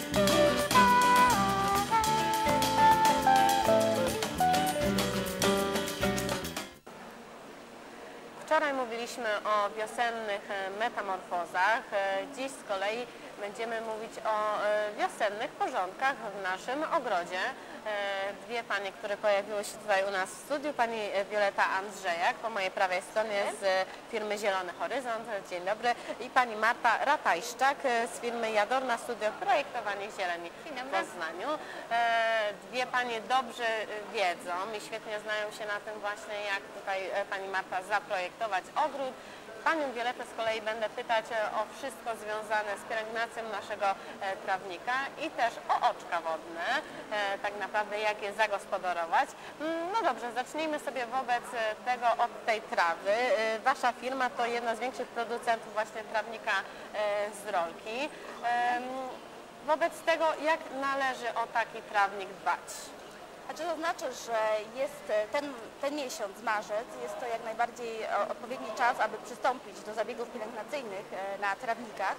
Bye. Mówiliśmy o wiosennych e, metamorfozach. E, Dziś z kolei będziemy mówić o e, wiosennych porządkach w naszym ogrodzie. Dwie panie, które pojawiły się tutaj u nas w studiu, pani Wioleta Andrzejak po mojej prawej stronie z firmy Zielony Horyzont. Dzień dobry. I pani Marta Ratajszczak z firmy Jadorna Studio Projektowanie Zieleni w. Poznaniu. Dwie panie dobrze wiedzą i świetnie znają się na tym właśnie, jak tutaj pani Marta zaprojektować ogród. Panią Violetę z kolei będę pytać e, o wszystko związane z pielęgnacją naszego e, trawnika i też o oczka wodne, e, tak naprawdę jak je zagospodarować. Mm, No dobrze, zacznijmy sobie wobec tego od tej trawy. Wasza firma to jedna z większych producentów właśnie trawnika z rolki. Wobec tego, jak należy o taki trawnik dbać? Znaczy to znaczy, że jest e, ten, ten miesiąc, marzec, jest to jak najbardziej e, odpowiedni czas, aby przystąpić do zabiegów pielęgnacyjnych e, na trawnikach.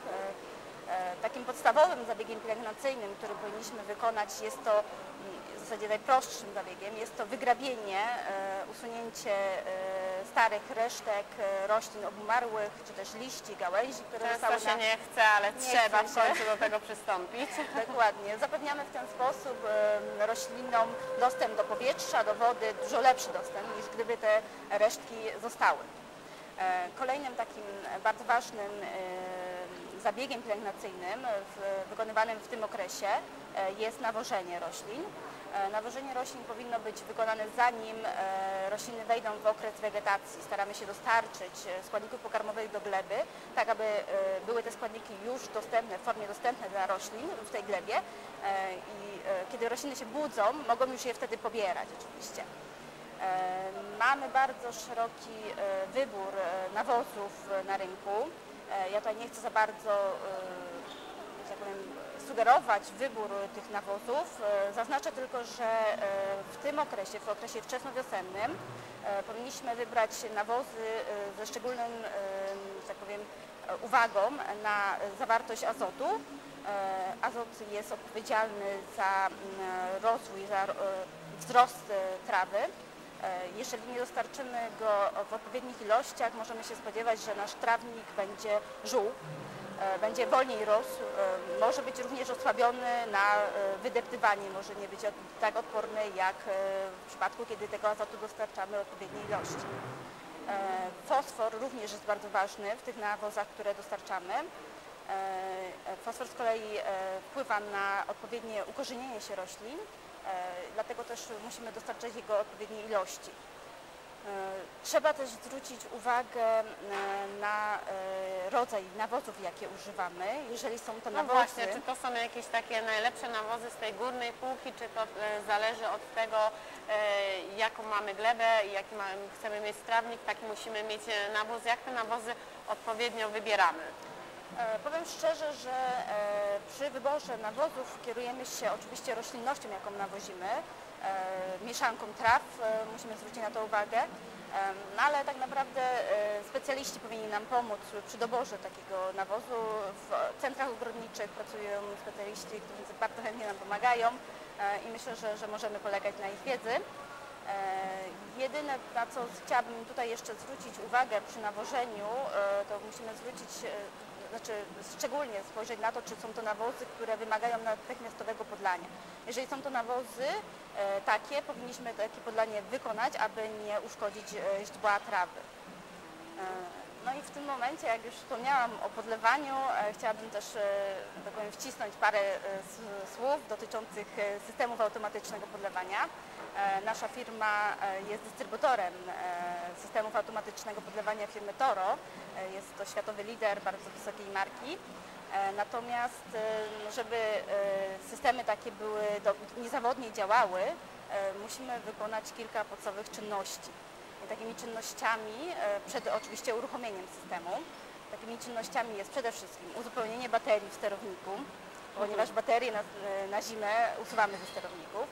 Takim podstawowym zabiegiem pielęgnacyjnym, który powinniśmy wykonać, jest to mm, w zasadzie najprostszym zabiegiem, jest to wygrabienie, usunięcie starych resztek e, roślin obumarłych, czy też liści, gałęzi, które Często zostały się na... nie chce, ale Nie trzeba chce w się. końcu do tego przystąpić. Dokładnie. Zapewniamy w ten sposób roślinom dostęp do powietrza, do wody, dużo lepszy dostęp niż gdyby te resztki zostały. E, Kolejnym takim bardzo ważnym em, zabiegiem pielęgnacyjnym wykonywanym w tym okresie e, jest nawożenie roślin. E, Nawożenie roślin powinno być wykonane zanim e, rośliny wejdą w okres wegetacji. Staramy się dostarczyć e, składników pokarmowych do gleby, tak aby były te składniki już dostępne, w formie dostępnej dla roślin w tej glebie i kiedy rośliny się budzą, mogą już je wtedy pobierać oczywiście. Mamy bardzo szeroki wybór nawozów na rynku. Ja tutaj nie chcę za bardzo że tak powiem, sugerować wybór tych nawozów. E, Zaznaczę tylko, że e, w tym okresie, w okresie wczesnowiosennym, e, powinniśmy wybrać nawozy ze szczególnym, tak powiem, uwagą na zawartość azotu. Azot jest odpowiedzialny za mm, rozwój, za wzrost trawy. Jeżeli nie dostarczymy go w odpowiednich ilościach, możemy się spodziewać, że nasz trawnik będzie żółł, będzie wolniej rósł, e, może być również osłabiony na e, wydeptywanie, może nie być tak odporny jak e, w przypadku, kiedy tego azotu dostarczamy odpowiedniej ilości. E, Fosfor również jest bardzo ważny w tych nawozach, które dostarczamy. E, Fosfor z kolei e, wpływa na odpowiednie ukorzenienie się roślin, e, dlatego też musimy dostarczać jego odpowiedniej ilości. E, Trzeba też zwrócić uwagę e, na e, rodzaj nawozów, jakie używamy. Jeżeli są to No nawozy, właśnie, czy to są jakieś takie najlepsze nawozy z tej górnej półki, czy to zależy od tego, jaką mamy glebę i jaki chcemy mieć trawnik, taki musimy mieć nawóz, jak te nawozy odpowiednio wybieramy? Powiem szczerze, że przy wyborze nawozów kierujemy się oczywiście roślinnością, jaką nawozimy, mieszanką traw, e, musimy zwrócić na to uwagę, E, no ale tak naprawdę e, specjaliści powinni nam pomóc przy doborze takiego nawozu. W centrach ogrodniczych pracują specjaliści, którzy bardzo chętnie nam pomagają e, i myślę, że, że możemy polegać na ich wiedzy. E, Jedyne, na co chciałabym tutaj jeszcze zwrócić uwagę przy nawożeniu, e, to musimy zwrócić, e, znaczy szczególnie spojrzeć na to, czy są to nawozy, które wymagają natychmiastowego podlania. Jeżeli są to nawozy e, takie, powinniśmy takie podlanie wykonać, aby nie uszkodzić e, źdźbła trawy. No i w tym momencie, jak już wspomniałam o podlewaniu, e, chciałabym też e, tak powiem, wcisnąć parę e, słów dotyczących systemów automatycznego podlewania. Nasza firma jest dystrybutorem systemów automatycznego podlewania firmy Toro. Jest to światowy lider bardzo wysokiej marki. Natomiast, żeby systemy takie były niezawodnie działały, musimy wykonać kilka podstawowych czynności. Takimi czynnościami, e, przed oczywiście uruchomieniem systemu, takimi czynnościami jest przede wszystkim uzupełnienie baterii w sterowniku, ponieważ baterie na, na zimę usuwamy ze sterowników.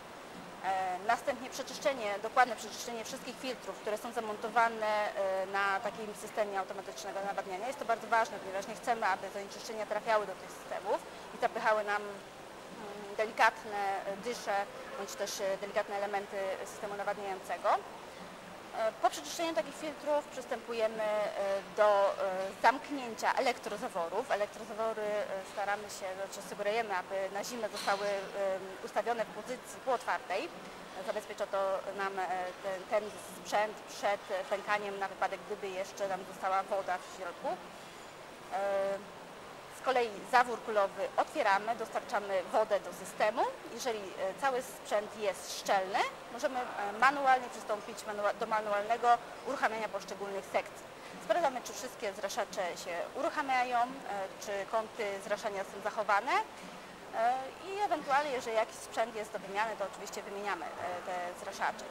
E, Następnie przeczyszczenie, dokładne przeczyszczenie wszystkich filtrów, które są zamontowane e, na takim systemie automatycznego nawadniania. Jest to bardzo ważne, ponieważ nie chcemy, aby zanieczyszczenia trafiały do tych systemów i zapychały nam mm, delikatne dysze bądź też delikatne elementy systemu nawadniającego. E, Po przeczyszczeniu takich filtrów przystępujemy e, do e, zamknięcia elektrozaworów. Elektrozawory staramy się, znaczy sugerujemy, aby na zimę zostały ustawione w pozycji półotwartej. Zabezpiecza to nam ten, ten sprzęt przed pękaniem na wypadek, gdyby jeszcze nam została woda w środku. Z kolei zawór kulowy otwieramy, dostarczamy wodę do systemu. Jeżeli e, cały sprzęt jest szczelny, możemy e, manualnie przystąpić do manualnego uruchamiania poszczególnych sekcji. Sprawdzamy, czy wszystkie zraszacze się uruchamiają, e, czy kąty zraszania są zachowane i ewentualnie, jeżeli jakiś sprzęt jest do wymiany, to oczywiście wymieniamy te zraszacze.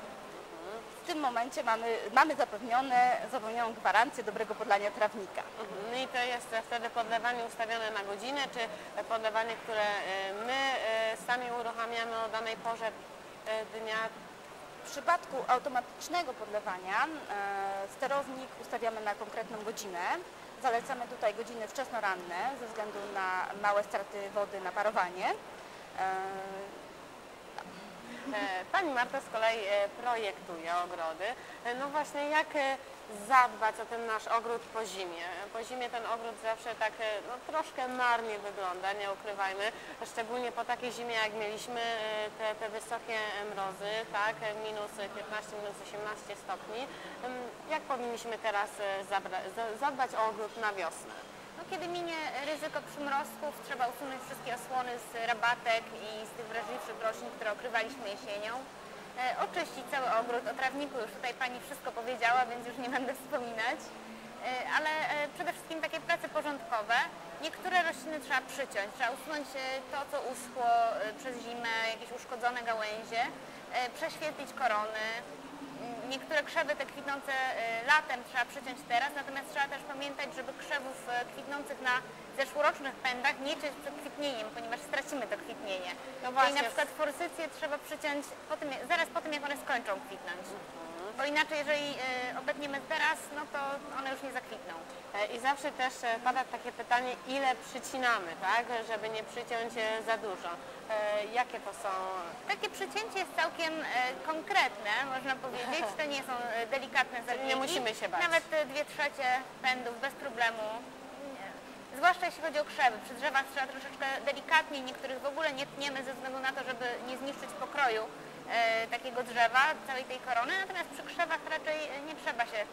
W tym momencie mamy, mamy zapewnione, zapewnioną gwarancję dobrego podlania trawnika. Mhm. No i to jest wtedy podlewanie ustawione na godzinę, czy podlewanie, które e, my e, sami uruchamiamy o danej porze e, dnia? W przypadku automatycznego podlewania sterownik ustawiamy na konkretną godzinę. Zalecamy tutaj godziny wczesnoranne ze względu na małe straty wody na parowanie. E, Pani Marta z kolei e, projektuje ogrody. E, No właśnie, jak zadbać o ten nasz ogród po zimie? Po zimie ten ogród zawsze tak no, troszkę marnie wygląda, nie ukrywajmy. Szczególnie po takiej zimie, jak mieliśmy te, te wysokie mrozy, tak, minus 15, minus 18 stopni. Jak powinniśmy teraz zadbać o ogród na wiosnę? No, kiedy minie ryzyko przymrozków, trzeba usunąć wszystkie osłony z rabatek i z tych wrażliwszych roślin, które okrywaliśmy jesienią. E, oczyścić cały ogród, o trawniku już tutaj Pani wszystko powiedziała, więc już nie będę wspominać. E, ale e, przede wszystkim takie prace porządkowe. Niektóre rośliny trzeba przyciąć, trzeba usunąć e, to, co uschło e, przez zimę, jakieś uszkodzone gałęzie, prześwietlić korony, Niektóre krzewy te kwitnące e, latem trzeba przyciąć teraz, natomiast trzeba też pamiętać, żeby krzewów e, kwitnących na zeszłorocznych pędach nie ciąć przed kwitnieniem, ponieważ stracimy to kwitnienie. No Czyli właśnie. na przykład forsycje trzeba przyciąć po tym, zaraz po tym, jak one skończą kwitnąć. Bo inaczej, jeżeli e, obetniemy teraz, no to one już nie zakwitną. E, I zawsze też e, pada takie pytanie, ile przycinamy, tak, żeby nie przyciąć za dużo. Jakie to są? Takie przycięcie jest całkiem konkretne, można powiedzieć. To nie są delikatne zabiegi. nie musimy się bać. Nawet dwie trzecie pędów bez problemu. Zwłaszcza jeśli chodzi o krzewy. Przy drzewach trzeba troszeczkę delikatniej, niektórych w ogóle nie tniemy ze względu na to, żeby nie zniszczyć pokroju takiego drzewa, całej tej korony. Natomiast przy krzewach raczej e, nie trzeba się e,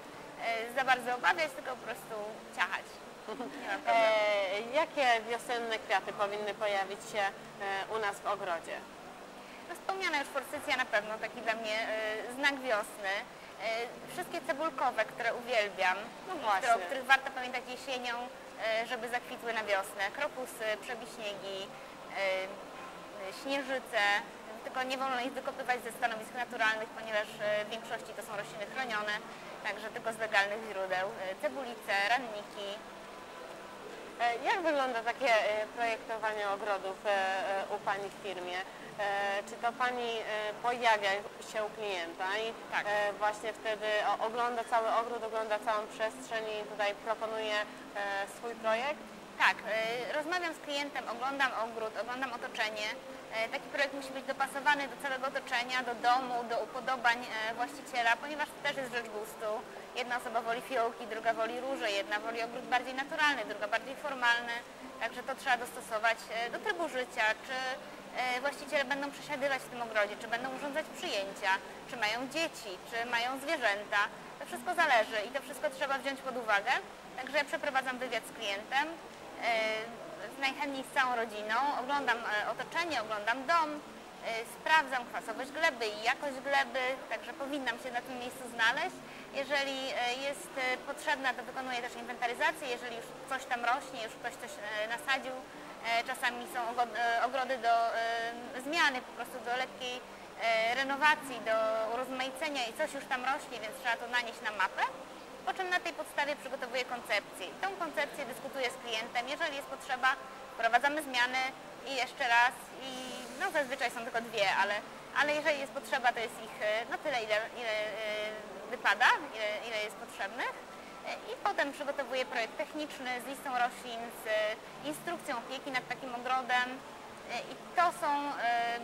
za bardzo obawiać, tylko po prostu ciachać. E, jakie wiosenne kwiaty powinny pojawić się e, u nas w ogrodzie? No, wspomniana już forsycja na pewno, taki dla mnie e, znak wiosny. E, wszystkie cebulkowe, które uwielbiam, No które, o których warto pamiętać jesienią, e, żeby zakwitły na wiosnę. Krokusy, przebiśniegi, e, śnieżyce, tylko nie wolno ich wykopywać ze stanowisk naturalnych, ponieważ e, w większości to są rośliny chronione, także tylko z legalnych źródeł. E, cebulice, ranniki, E, Jak wygląda takie projektowanie ogrodów u Pani w firmie? Czy to Pani pojawia się u klienta i Tak. właśnie wtedy ogląda cały ogród, ogląda całą przestrzeń i tutaj proponuje swój projekt? Tak, rozmawiam z klientem, oglądam ogród, oglądam otoczenie. E, Taki projekt musi być dopasowany do całego otoczenia, do domu, do upodobań e, właściciela, ponieważ to też jest rzecz gustu. Jedna osoba woli fiołki, druga woli róże, jedna woli ogród bardziej naturalny, druga bardziej formalny. Także to trzeba dostosować e, do trybu życia, czy właściciele będą przesiadywać w tym ogrodzie, czy będą urządzać przyjęcia, czy mają dzieci, czy mają zwierzęta. To wszystko zależy i to wszystko trzeba wziąć pod uwagę. Także ja przeprowadzam wywiad z klientem, najchętniej z całą rodziną, oglądam e, otoczenie, oglądam dom, e, sprawdzam kwasowość gleby i jakość gleby, także powinnam się na tym miejscu znaleźć. Jeżeli e, jest potrzebna, to wykonuję też inwentaryzację, jeżeli już coś tam rośnie, już ktoś coś nasadził. Czasami są ogrody do zmiany, po prostu do lekkiej renowacji, do urozmaicenia i coś już tam rośnie, więc trzeba to nanieść na mapę. Po czym na tej podstawie przygotowuję koncepcję. I tą koncepcję dyskutuję z klientem. Jeżeli jest potrzeba, wprowadzamy zmiany i jeszcze raz. I no zazwyczaj są tylko dwie, ale, ale jeżeli jest potrzeba, to jest ich e, no tyle, ile, ile e, wypada, ile, ile jest potrzebnych. E, I potem przygotowuję projekt techniczny z listą roślin, z instrukcją opieki nad takim ogrodem. I to są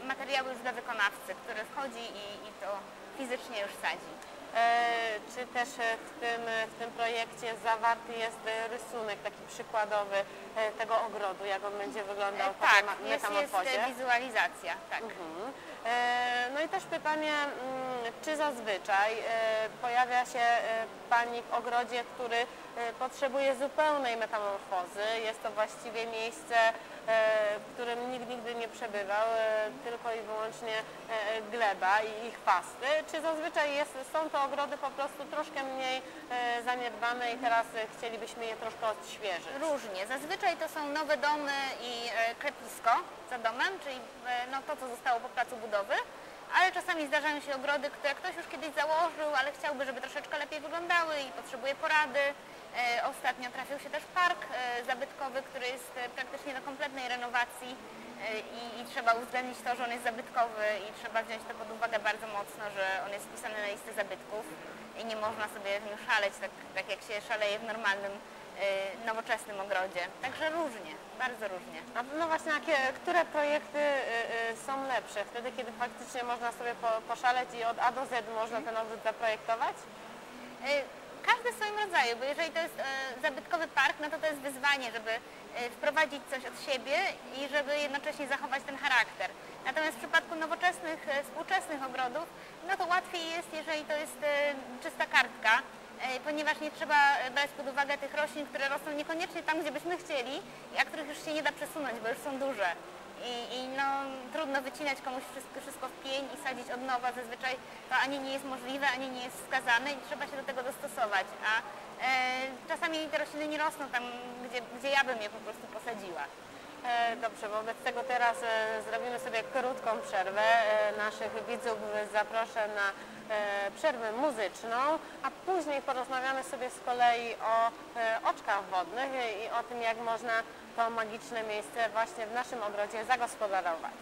materiały już dla wykonawcy, który wchodzi i, i to fizycznie już sadzi. E, Czy też e, w tym, w tym projekcie zawarty jest e, rysunek taki przykładowy e, tego ogrodu, jak on będzie wyglądał E, po Tak, tej ma- jest, jest metamorfozie? e, wizualizacja, tak. Mhm. E, No i też pytanie, mm, czy zazwyczaj e, pojawia się e, Pani w ogrodzie, który e, potrzebuje zupełnej metamorfozy? Jest to właściwie miejsce, w którym nikt nigdy nie przebywał, tylko i wyłącznie gleba i ich chwasty. Czy zazwyczaj jest, są to ogrody po prostu troszkę mniej zaniedbane i teraz chcielibyśmy je troszkę odświeżyć? Różnie. Zazwyczaj to są nowe domy i klepisko za domem, czyli no, to, co zostało po placu budowy. Ale czasami zdarzają się ogrody, które ktoś już kiedyś założył, ale chciałby, żeby troszeczkę lepiej wyglądały i potrzebuje porady. E, Ostatnio trafił się też park e, zabytkowy, który jest e, praktycznie do kompletnej renowacji i, i trzeba uwzględnić to, że on jest zabytkowy i trzeba wziąć to pod uwagę bardzo mocno, że on jest wpisany na listę zabytków i nie można sobie w nim szaleć tak, tak jak się szaleje w normalnym y, nowoczesnym ogrodzie. Także różnie, bardzo różnie. A no właśnie, jakie, które projekty y, y, są lepsze? Wtedy, kiedy faktycznie można sobie po, poszaleć i od A do Z można ten ogród zaprojektować? Każdy w swoim rodzaju, bo jeżeli to jest zabytkowy park, no to to jest wyzwanie, żeby wprowadzić coś od siebie i żeby jednocześnie zachować ten charakter. Natomiast w przypadku nowoczesnych, e, współczesnych ogrodów, no to łatwiej jest, jeżeli to jest e, czysta kartka, e, ponieważ nie trzeba e, brać pod uwagę tych roślin, które rosną niekoniecznie tam, gdzie byśmy chcieli, a których już się nie da przesunąć, bo już są duże. I, I no, trudno wycinać komuś wszystko, wszystko w pień i sadzić od nowa. Zazwyczaj to ani nie jest możliwe, ani nie jest wskazane i trzeba się do tego dostosować. A e, czasami te rośliny nie rosną tam, gdzie, gdzie ja bym je po prostu posadziła. E, Dobrze, wobec tego teraz e, zrobimy sobie krótką przerwę. E, Naszych widzów zaproszę na przerwę muzyczną, a później porozmawiamy sobie z kolei o oczkach wodnych i o tym, jak można to magiczne miejsce właśnie w naszym ogrodzie zagospodarować.